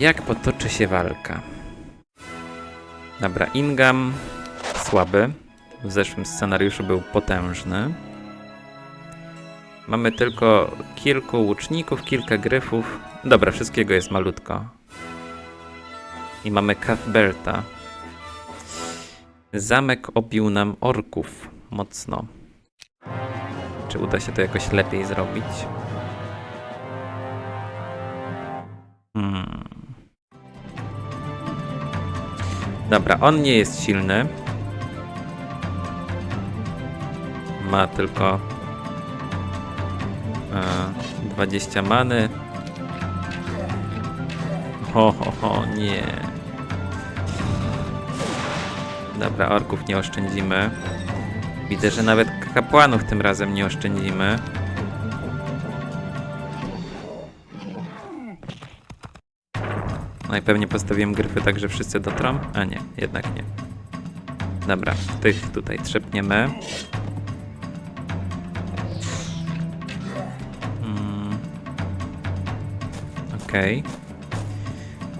Jak potoczy się walka? Dobra, Ingam słaby. W zeszłym scenariuszu był potężny. Mamy tylko kilku łuczników, kilka gryfów. Dobra, wszystkiego jest malutko. I mamy Cuthberta. Zamek obił nam orków mocno. Czy uda się to jakoś lepiej zrobić? Hmm. Dobra, on nie jest silny. Ma tylko e, 20 many. Ho, ho, ho, nie. Dobra, orków nie oszczędzimy. Widzę, że nawet kapłanów tym razem nie oszczędzimy. Najpewniej postawiłem gryfy tak, że wszyscy dotrą? A nie, jednak nie. Dobra, tych tutaj trzepniemy. Mm. Okej.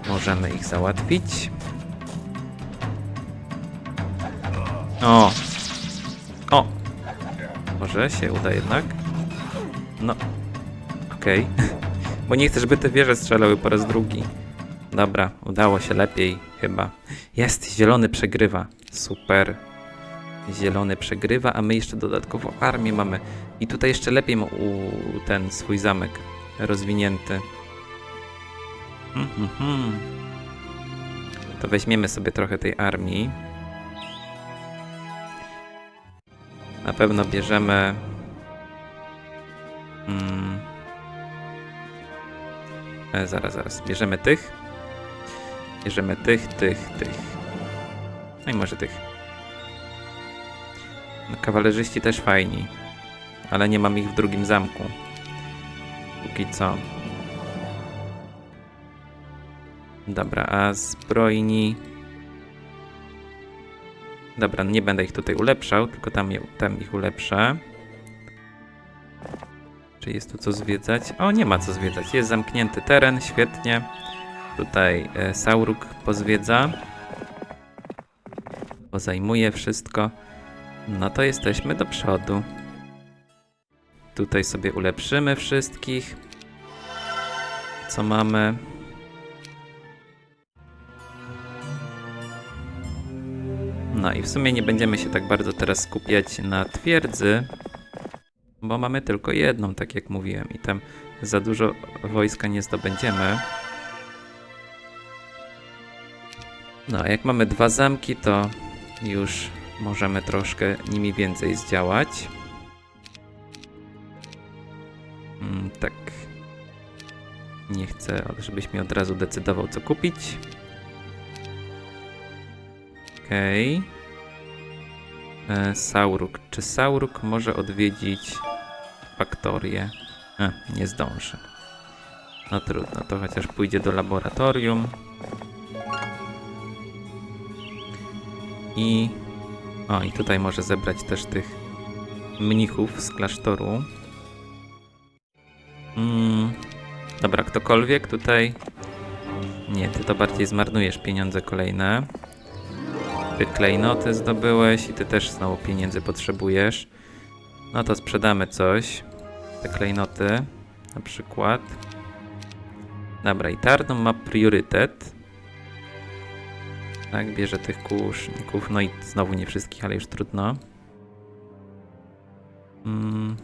Możemy ich załatwić. O! O! Może się uda jednak? No. Okej. Bo nie chcę, żeby te wieże strzelały po raz drugi. Dobra, udało się lepiej chyba. Jest, zielony przegrywa. Super. Zielony przegrywa, a my jeszcze dodatkowo armię mamy. I tutaj jeszcze lepiej ma u, ten swój zamek rozwinięty. Mhm, mhm. To weźmiemy sobie trochę tej armii. Na pewno bierzemy. Mm, e, zaraz, zaraz. Bierzemy tych. Bierzemy tych, tych, tych. No i może tych. No, kawalerzyści też fajni. Ale nie mam ich w drugim zamku. Póki co. Dobra, a zbrojni. Dobra, nie będę ich tutaj ulepszał, tylko tam, tam ich ulepszę. Czy jest tu co zwiedzać? O, nie ma co zwiedzać. Jest zamknięty teren, świetnie. Tutaj e, Sauruk pozwiedza. Pozajmuje wszystko. No to jesteśmy do przodu. Tutaj sobie ulepszymy wszystkich. Co mamy? No i w sumie nie będziemy się tak bardzo teraz skupiać na twierdzy, bo mamy tylko jedną, tak jak mówiłem, i tam za dużo wojska nie zdobędziemy. No, jak mamy dwa zamki, to już możemy troszkę nimi więcej zdziałać. Mm, tak. Nie chcę, żebyś mi od razu decydował, co kupić. Okej. E, Sauruk. Czy Sauruk może odwiedzić faktorię? E, nie zdąży. No trudno, to chociaż pójdzie do laboratorium. I... O, i tutaj może zebrać też tych mnichów z klasztoru. Mm, dobra, ktokolwiek tutaj... Nie, ty to bardziej zmarnujesz pieniądze kolejne. Ty klejnoty zdobyłeś i ty też znowu pieniędzy potrzebujesz. No to sprzedamy coś. Te klejnoty na przykład. Dobra, i Tarnum ma priorytet. Tak, bierze tych kłuszników. No i znowu nie wszystkich, ale już trudno. Mm.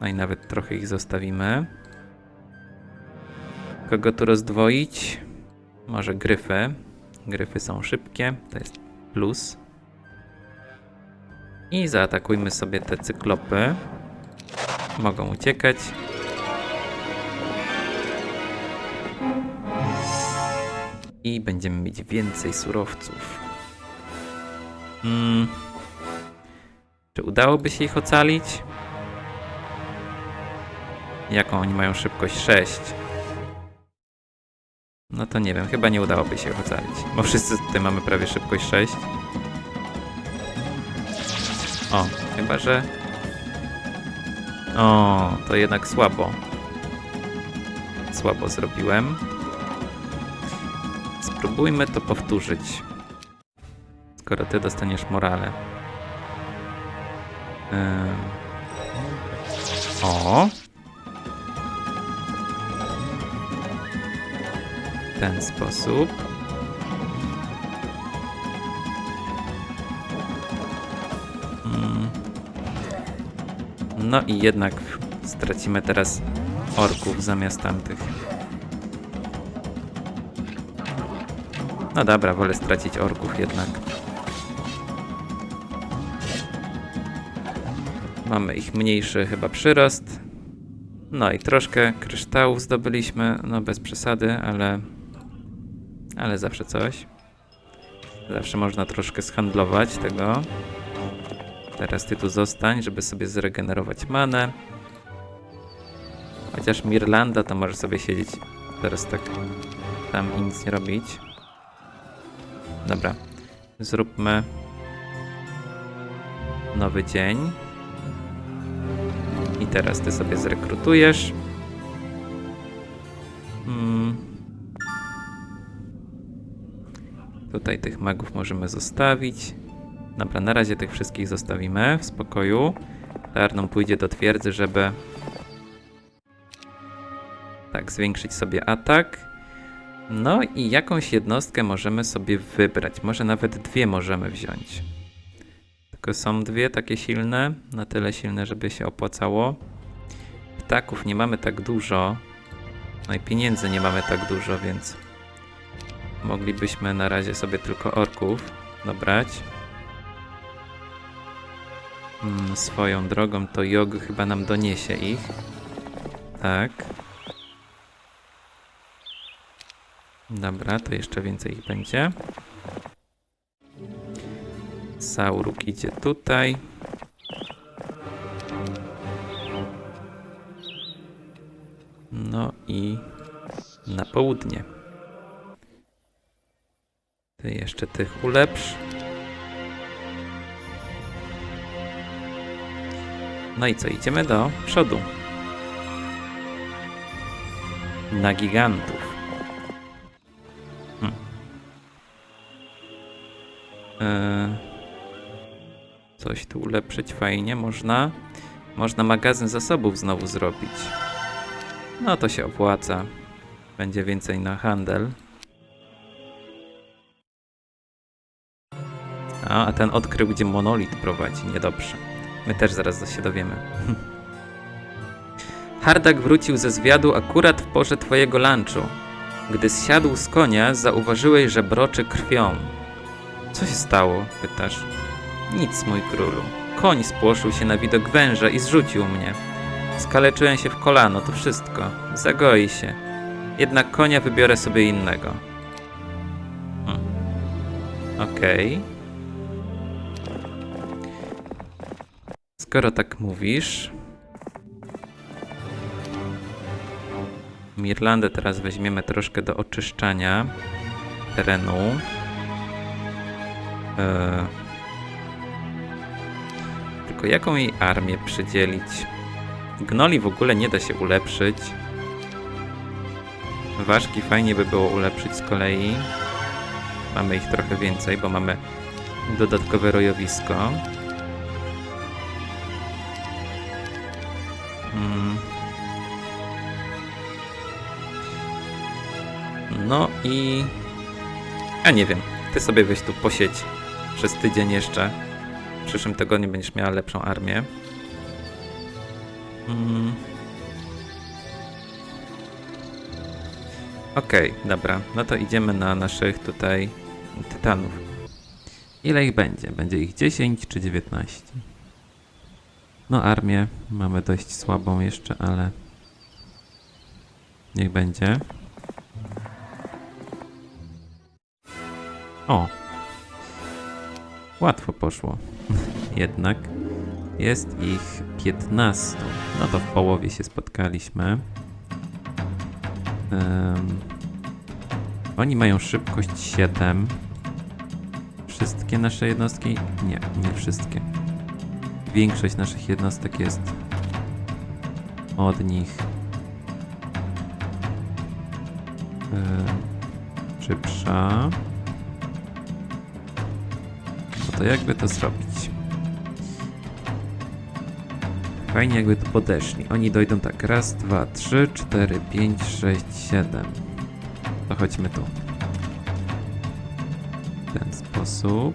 No i nawet trochę ich zostawimy. Kogo tu rozdwoić? Może gryfy. Gryfy są szybkie, to jest plus. I zaatakujmy sobie te cyklopy. Mogą uciekać. I będziemy mieć więcej surowców. Hmm. Czy udałoby się ich ocalić? Jaką oni mają szybkość? 6. No to nie wiem, chyba nie udałoby się ich ocalić. Bo wszyscy tutaj mamy prawie szybkość 6. O, chyba że. O, to jednak słabo. Słabo zrobiłem. Spróbujmy to powtórzyć. Skoro ty dostaniesz morale. Ym. O! W ten sposób. No i jednak stracimy teraz orków zamiast tamtych. No dobra, wolę stracić orków jednak. Mamy ich mniejszy chyba przyrost. No i troszkę kryształów zdobyliśmy, no bez przesady, ale ale zawsze coś. Zawsze można troszkę zhandlować tego. Teraz ty tu zostań, żeby sobie zregenerować manę. Chociaż Mirlanda to może sobie siedzieć teraz tak tam i nic nie robić. Dobra. Zróbmy nowy dzień. I teraz ty sobie zrekrutujesz. Mm. Tutaj tych magów możemy zostawić. Dobra, na razie tych wszystkich zostawimy w spokoju. Tarną pójdzie do twierdzy, żeby tak, zwiększyć sobie atak. No i jakąś jednostkę możemy sobie wybrać. Może nawet dwie możemy wziąć. Tylko są dwie takie silne, na tyle silne, żeby się opłacało. Ptaków nie mamy tak dużo. No i pieniędzy nie mamy tak dużo, więc moglibyśmy na razie sobie tylko orków dobrać. Mm, swoją drogą to Jog chyba nam doniesie ich. Tak. Dobra, to jeszcze więcej ich będzie. Sauruk idzie tutaj. No i na południe. Ty jeszcze tych ulepsz. No i co, idziemy do przodu. Na gigantów. Coś tu ulepszyć fajnie można. Można magazyn zasobów znowu zrobić. No to się opłaca. Będzie więcej na handel. A, a ten odkrył, gdzie monolit prowadzi. Niedobrze. My też zaraz się dowiemy. Hardak wrócił ze zwiadu akurat w porze twojego lunchu. Gdy zsiadł z konia, zauważyłeś, że broczy krwią. Co się stało? pytasz. Nic, mój królu. Koń spłoszył się na widok węża i zrzucił mnie. Skaleczyłem się w kolano, to wszystko. Zagoi się. Jednak konia wybiorę sobie innego. Hmm. Okej. Skoro tak mówisz. Mirlandę teraz weźmiemy troszkę do oczyszczania terenu. Eee, Tylko jaką jej armię przydzielić? Gnoli w ogóle nie da się ulepszyć. Ważki fajnie by było ulepszyć z kolei. Mamy ich trochę więcej, bo mamy dodatkowe rojowisko. Mm. No i... Ja nie wiem. Ty sobie weź tu posiedź przez tydzień jeszcze. W przyszłym tygodniu będziesz miała lepszą armię. Mm. Okej, dobra. No to idziemy na naszych tutaj tytanów. Ile ich będzie? Będzie ich 10 czy 19? No, armię mamy dość słabą jeszcze, ale niech będzie. O! Łatwo poszło. Jednak jest ich 15. No to w połowie się spotkaliśmy. Em, oni mają szybkość 7. Wszystkie nasze jednostki? Nie, nie wszystkie. Większość naszych jednostek jest od nich em, szybsza. To jakby to zrobić? Fajnie jakby tu podeszli. Oni dojdą tak. Raz, dwa, trzy, cztery, pięć, sześć, siedem. To chodźmy tu. W ten sposób.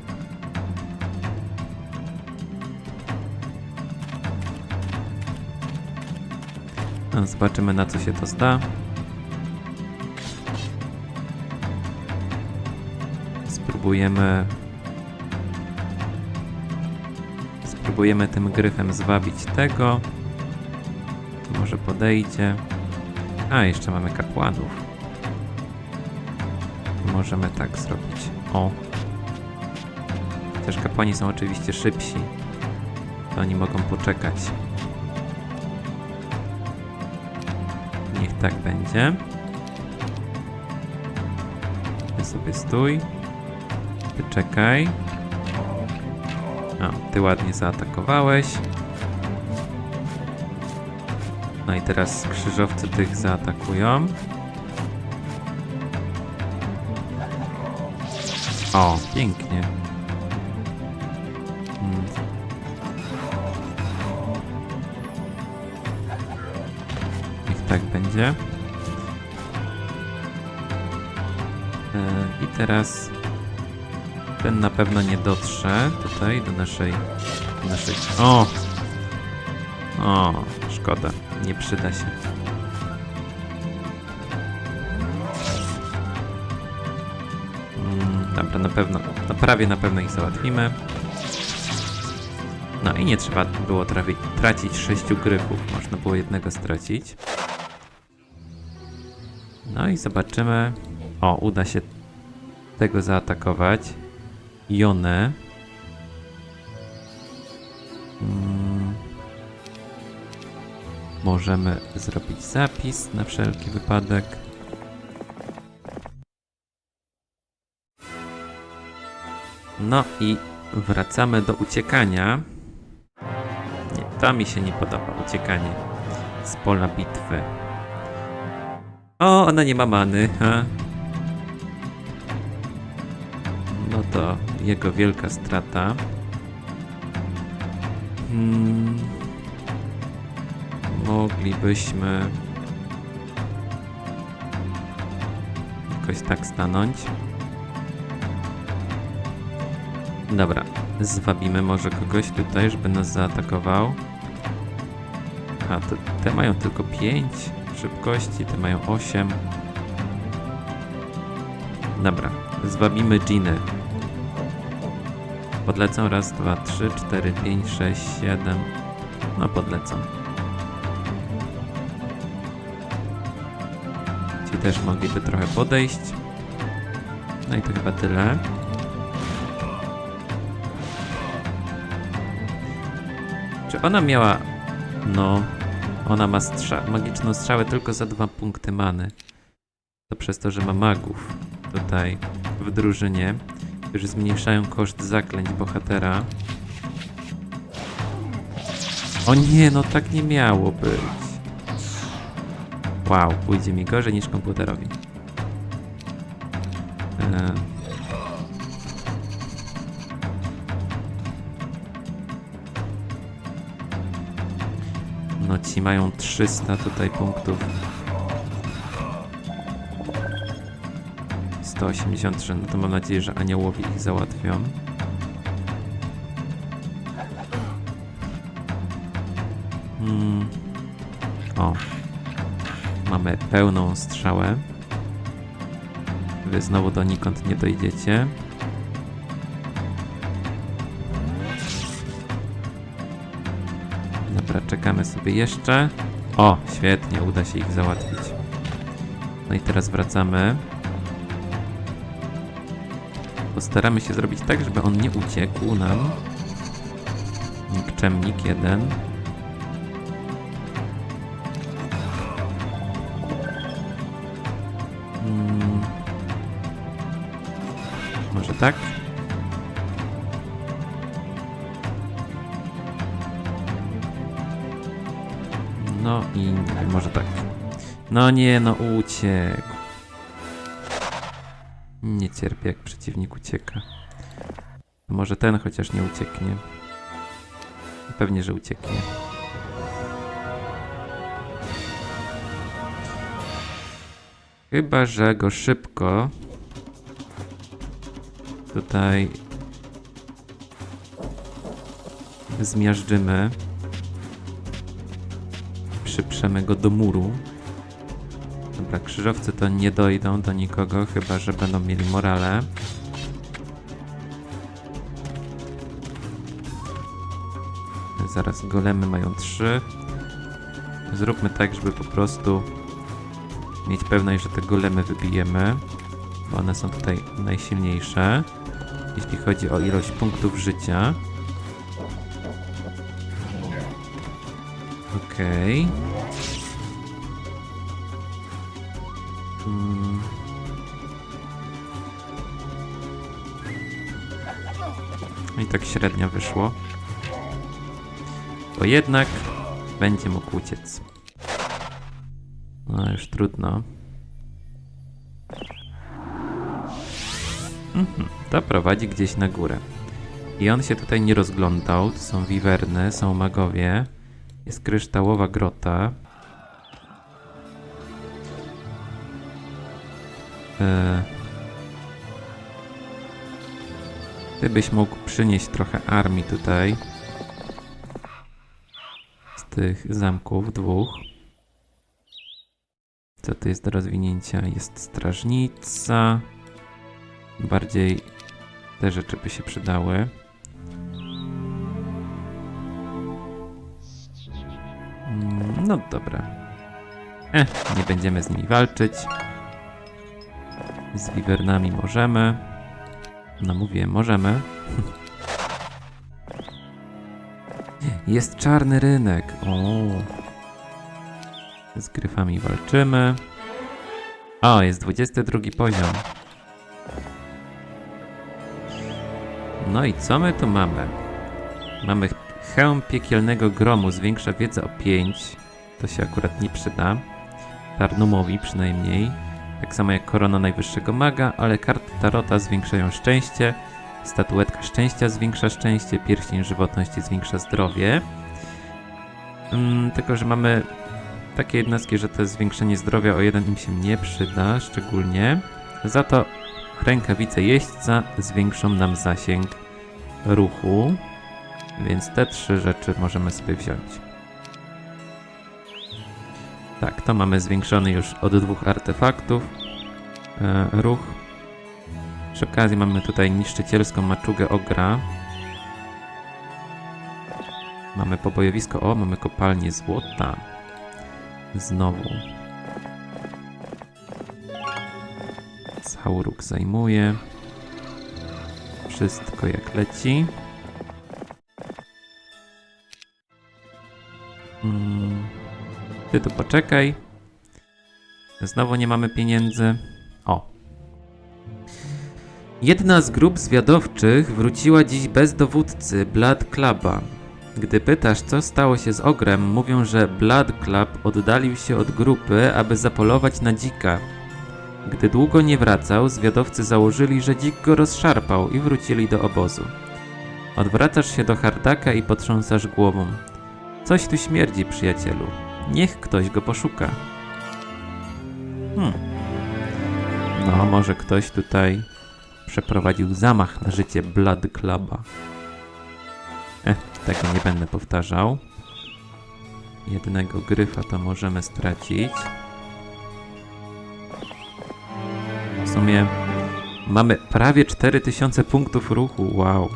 No, zobaczymy na co się to zda. Spróbujemy. Spróbujemy tym gryfem zwabić tego. Może podejdzie. A, jeszcze mamy kapłanów. Możemy tak zrobić. O. Też kapłani są oczywiście szybsi. To oni mogą poczekać. Niech tak będzie. Ty sobie stój. Ty czekaj. O, ty ładnie zaatakowałeś. No i teraz krzyżowcy tych zaatakują. O, pięknie. Mm. Niech tak będzie. E, I teraz ten na pewno nie dotrze tutaj do naszej, do naszej... O! O, szkoda. Nie przyda się. Mm, Dobra, na pewno, no prawie na pewno ich załatwimy. No i nie trzeba było tracić sześciu gryfów, można było jednego stracić. No i zobaczymy. O, uda się tego zaatakować. Jonę. Mm. Możemy zrobić zapis na wszelki wypadek. No i wracamy do uciekania. Nie, to mi się nie podoba, uciekanie z pola bitwy. O, ona nie ma many, ha? No to jego wielka strata. Hmm. Moglibyśmy jakoś tak stanąć. Dobra, zwabimy może kogoś tutaj, żeby nas zaatakował. A, to, te mają tylko 5 szybkości, te mają 8. Dobra, zwabimy Ginny. Podlecą raz, dwa, trzy, cztery, pięć, sześć, siedem. No podlecą. Ci też mogliby trochę podejść. No i to chyba tyle. Czy ona miała... No... Ona ma strza... magiczną strzałę tylko za dwa punkty many. To przez to, że ma magów tutaj w drużynie, którzy zmniejszają koszt zaklęć bohatera. O nie, no tak nie miało być. Wow, pójdzie mi gorzej niż komputerowi. E, No ci mają 300 tutaj punktów. 183, no to mam nadzieję, że aniołowie ich załatwią. Hmm. O. Mamy pełną strzałę. Wy znowu donikąd nie dojdziecie. Dobra, czekamy sobie jeszcze. O, świetnie, uda się ich załatwić. No i teraz wracamy. Postaramy się zrobić tak, żeby on nie uciekł nam. Nikczemnik jeden. Mm. Może tak? No i może tak. No nie, no uciekł. Nie cierpię, jak przeciwnik ucieka. Może ten chociaż nie ucieknie. Pewnie, że ucieknie. Chyba, że go szybko tutaj zmiażdżymy. Przyprzemy go do muru. Dobra, krzyżowcy to nie dojdą do nikogo, chyba że będą mieli morale. Zaraz golemy mają trzy. Zróbmy tak, żeby po prostu mieć pewność, że te golemy wybijemy, bo one są tutaj najsilniejsze, jeśli chodzi o ilość punktów życia. Okej. Mm. I tak średnio wyszło. Bo jednak będzie mógł uciec. No już trudno. Mhm, to prowadzi gdzieś na górę. I on się tutaj nie rozglądał. Tu są wiwerny, są magowie. Jest kryształowa grota. Eee. Ty byś mógł przynieść trochę armii tutaj. Z tych zamków dwóch. Co tu jest do rozwinięcia? Jest strażnica. Bardziej te rzeczy by się przydały. Mm, No dobra. Eh, nie będziemy z nimi walczyć. Z wiwernami możemy. No mówię, możemy. Jest czarny rynek. O. Z gryfami walczymy. O, jest 22 poziom. No i co my tu mamy? Mamy hełm piekielnego gromu, zwiększa wiedzę o 5. To się akurat nie przyda. Tarnumowi przynajmniej. Tak samo jak korona najwyższego maga, ale karty tarota zwiększają szczęście. Statuetka szczęścia zwiększa szczęście, pierścień żywotności zwiększa zdrowie. Mm, tylko, że mamy takie jednostki, że to zwiększenie zdrowia o jeden im się nie przyda szczególnie. Za to rękawice jeźdźca zwiększą nam zasięg ruchu, więc te trzy rzeczy możemy sobie wziąć. Tak, to mamy zwiększony już od dwóch artefaktów e, ruch. Przy okazji mamy tutaj niszczycielską maczugę ogra. Mamy pobojowisko, o, mamy kopalnię złota. Znowu. Sauruk zajmuje. Wszystko jak leci. Mm. Ty tu poczekaj. Znowu nie mamy pieniędzy. O. Jedna z grup zwiadowczych wróciła dziś bez dowódcy, Blood Cluba. Gdy pytasz, co stało się z Ogrem, mówią, że Blood Club oddalił się od grupy, aby zapolować na dzika. Gdy długo nie wracał, zwiadowcy założyli, że dzik go rozszarpał i wrócili do obozu. Odwracasz się do Hardaka i potrząsasz głową. Coś tu śmierdzi, przyjacielu. Niech ktoś go poszuka. Hmm. No, może ktoś tutaj przeprowadził zamach na życie Blood Cluba. Eh, tego nie będę powtarzał. Jednego gryfa to możemy stracić. W sumie mamy prawie 4000 punktów ruchu. Wow.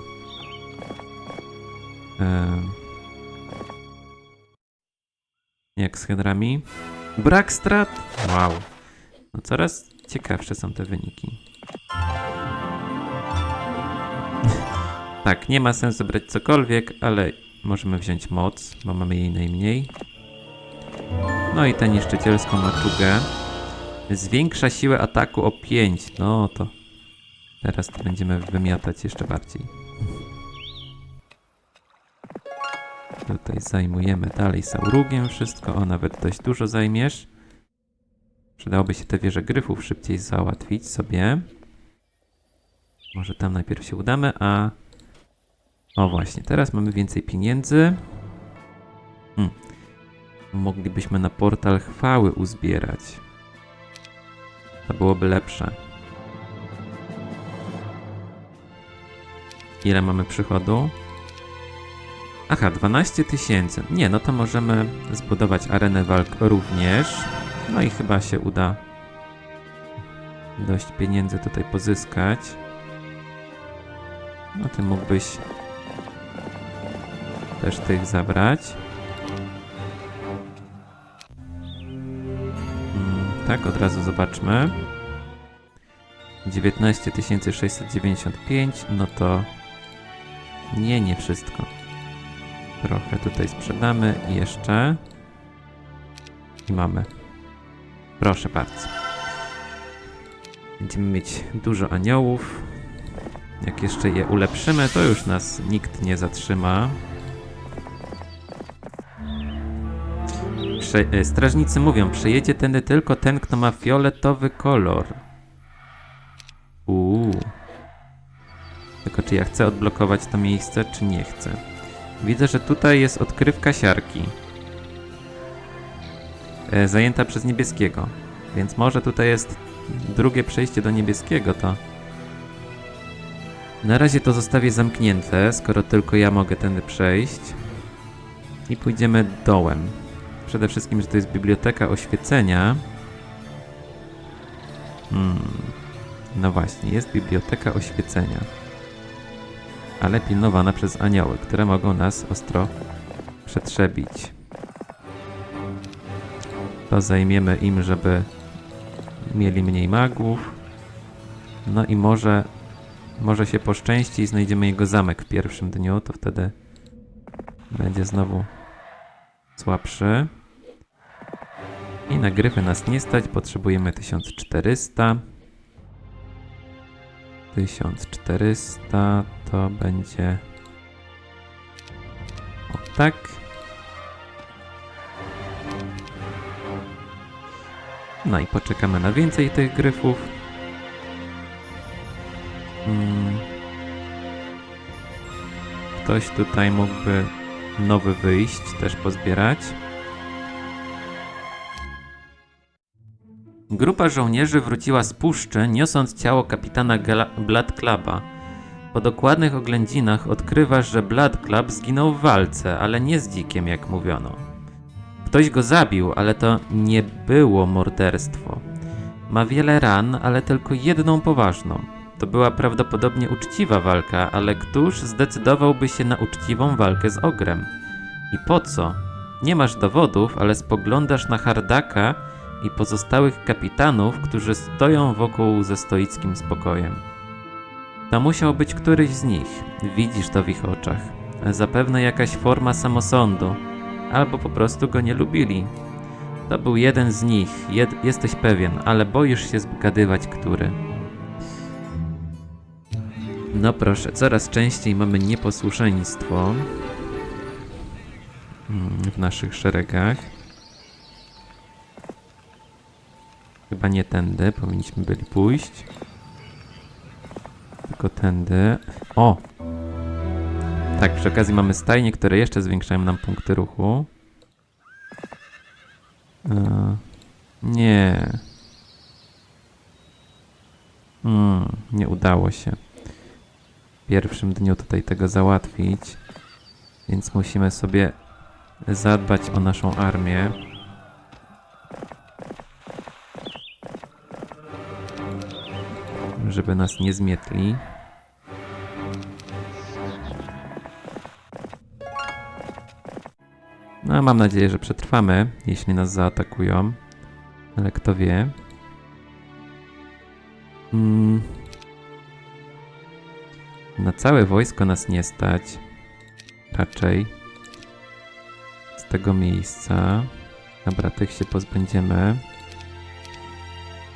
Em. Jak z hedrami? Brak strat? Wow. No coraz ciekawsze są te wyniki. tak, nie ma sensu brać cokolwiek, ale możemy wziąć moc, bo mamy jej najmniej. No i tę niszczycielską maczugę. Zwiększa siłę ataku o 5. No to teraz to będziemy wymiatać jeszcze bardziej. Tutaj zajmujemy dalej Saurugiem wszystko, o nawet dość dużo zajmiesz. Przydałoby się te wieże gryfów szybciej załatwić sobie. Może tam najpierw się udamy, a... O właśnie, teraz mamy więcej pieniędzy. Hmm. Moglibyśmy na portal chwały uzbierać. To byłoby lepsze. Ile mamy przychodu? Aha, 12 tysięcy. Nie, no to możemy zbudować arenę walk również. No i chyba się uda dość pieniędzy tutaj pozyskać. No ty mógłbyś też tych zabrać. Mm, tak, od razu zobaczmy. 19 695, no to nie, nie wszystko. Trochę tutaj sprzedamy i jeszcze. I mamy. Proszę bardzo. Będziemy mieć dużo aniołów. Jak jeszcze je ulepszymy, to już nas nikt nie zatrzyma. Prze e, strażnicy mówią, przejedzie tędy tylko ten, kto ma fioletowy kolor. Uuu. Tylko czy ja chcę odblokować to miejsce, czy nie chcę? Widzę, że tutaj jest odkrywka siarki. E, zajęta przez niebieskiego. Więc może tutaj jest drugie przejście do niebieskiego, to... Na razie to zostawię zamknięte, skoro tylko ja mogę tędy przejść. I pójdziemy dołem. Przede wszystkim, że to jest biblioteka oświecenia. Hmm. No właśnie, jest biblioteka oświecenia. Ale pilnowana przez anioły, które mogą nas ostro przetrzebić. To zajmiemy im, żeby mieli mniej magów. No i może, może się poszczęści i znajdziemy jego zamek w pierwszym dniu, to wtedy będzie znowu słabszy. I na gryfy nas nie stać, potrzebujemy 1400. 1400 to będzie o tak. No i poczekamy na więcej tych gryfów. Mm. Ktoś tutaj mógłby nowy wyjść, też pozbierać. Grupa żołnierzy wróciła z puszczy, niosąc ciało kapitana Cluba. Po dokładnych oględzinach odkrywasz, że Blood Club zginął w walce, ale nie z dzikiem, jak mówiono. Ktoś go zabił, ale to nie było morderstwo. Ma wiele ran, ale tylko jedną poważną. To była prawdopodobnie uczciwa walka, ale któż zdecydowałby się na uczciwą walkę z ogrem? I po co? Nie masz dowodów, ale spoglądasz na Hardaka i pozostałych kapitanów, którzy stoją wokół ze stoickim spokojem. To musiał być któryś z nich, widzisz to w ich oczach. Zapewne jakaś forma samosądu, albo po prostu go nie lubili. To był jeden z nich, jed, jesteś pewien, ale boisz się zgadywać, który. No proszę, coraz częściej mamy nieposłuszeństwo mm, w naszych szeregach. Chyba nie tędy, powinniśmy byli pójść. Tylko tędy. O! Tak, przy okazji mamy stajnie, które jeszcze zwiększają nam punkty ruchu. E, nie. Hmm, nie udało się w pierwszym dniu tutaj tego załatwić. Więc musimy sobie zadbać o naszą armię. Żeby nas nie zmietli. No, mam nadzieję, że przetrwamy, jeśli nas zaatakują. Ale kto wie. Mm. Na całe wojsko nas nie stać. Raczej. Z tego miejsca. Dobra, tych się pozbędziemy.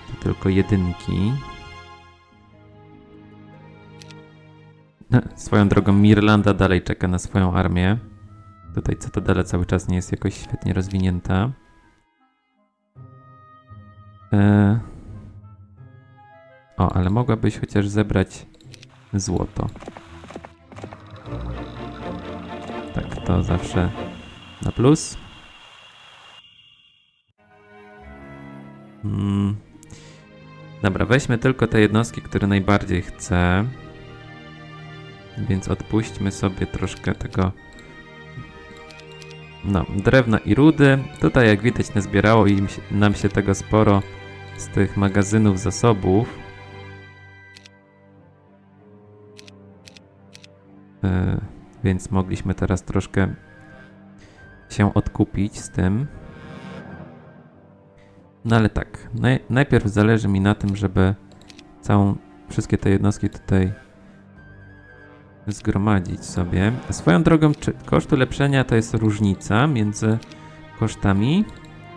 To tylko jedynki. Swoją drogą Mirlanda dalej czeka na swoją armię. Tutaj Cytadela cały czas nie jest jakoś świetnie rozwinięta. E... O, ale mogłabyś chociaż zebrać złoto. Tak, to zawsze na plus. Mm. Dobra, weźmy tylko te jednostki, które najbardziej chcę. Więc odpuśćmy sobie troszkę tego. No, drewna i rudy. Tutaj, jak widać, nazbierało im się, nam się tego sporo z tych magazynów zasobów. E, więc mogliśmy teraz troszkę się odkupić z tym. No ale tak, naj, najpierw zależy mi na tym, żeby całą, wszystkie te jednostki tutaj zgromadzić sobie. Swoją drogą, czy koszt ulepszenia to jest różnica między kosztami?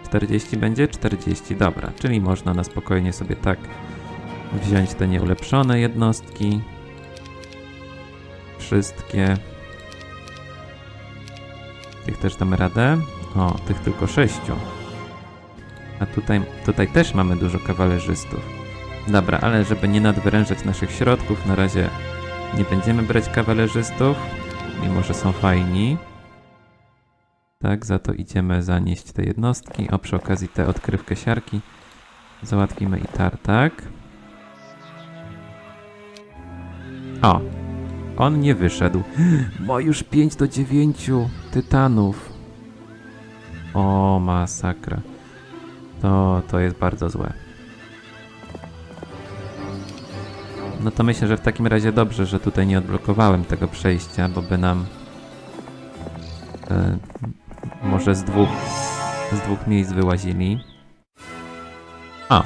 40 będzie? 40, dobra. Czyli można na spokojnie sobie tak wziąć te nieulepszone jednostki. Wszystkie. Tych też damy radę? O, tych tylko sześciu. A tutaj, tutaj też mamy dużo kawalerzystów. Dobra, ale żeby nie nadwyrężać naszych środków, na razie nie będziemy brać kawalerzystów, mimo że są fajni. Tak, za to idziemy zanieść te jednostki. O, przy okazji te odkrywkę siarki załatwimy i tartak. O, on nie wyszedł. Ma już 5 do 9 tytanów. O, masakra. To, to jest bardzo złe. No to myślę, że w takim razie dobrze, że tutaj nie odblokowałem tego przejścia, bo by nam e, może z dwóch, z dwóch miejsc wyłazili. O,